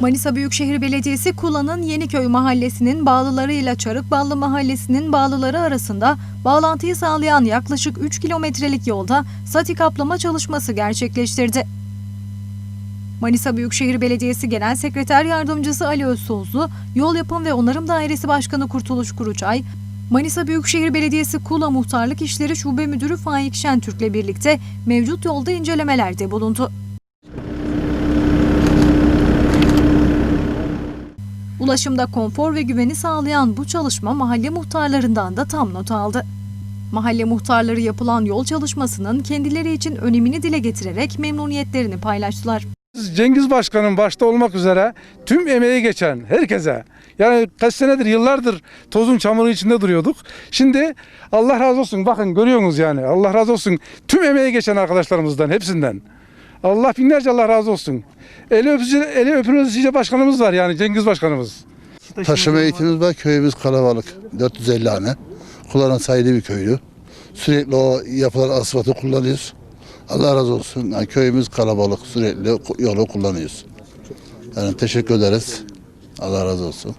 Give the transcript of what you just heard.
Manisa Büyükşehir Belediyesi Kula'nın Yeniköy Mahallesi'nin bağlılarıyla Çarıkballı Mahallesi'nin bağlıları arasında bağlantıyı sağlayan yaklaşık 3 kilometrelik yolda sati kaplama çalışması gerçekleştirdi. Manisa Büyükşehir Belediyesi Genel Sekreter Yardımcısı Ali Özsozlu, Yol Yapım ve Onarım Dairesi Başkanı Kurtuluş Kuruçay, Manisa Büyükşehir Belediyesi Kula Muhtarlık İşleri Şube Müdürü Faik Şentürk'le birlikte mevcut yolda incelemelerde bulundu. Ulaşımda konfor ve güveni sağlayan bu çalışma mahalle muhtarlarından da tam not aldı. Mahalle muhtarları yapılan yol çalışmasının kendileri için önemini dile getirerek memnuniyetlerini paylaştılar. Cengiz Başkan'ın başta olmak üzere tüm emeği geçen herkese yani kaç senedir yıllardır tozun çamurun içinde duruyorduk. Şimdi Allah razı olsun bakın görüyorsunuz yani Allah razı olsun tüm emeği geçen arkadaşlarımızdan hepsinden. Allah binlerce Allah razı olsun. Eli öpücü, eli öpülücü başkanımız var yani Cengiz Başkanımız. Taşıma eğitimimiz var. Köyümüz kalabalık. 450 hane. Kullanan sayılı bir köylü. Sürekli o yapılan asfaltı kullanıyoruz. Allah razı olsun. Yani köyümüz kalabalık. Sürekli yolu kullanıyoruz. Yani teşekkür ederiz. Allah razı olsun.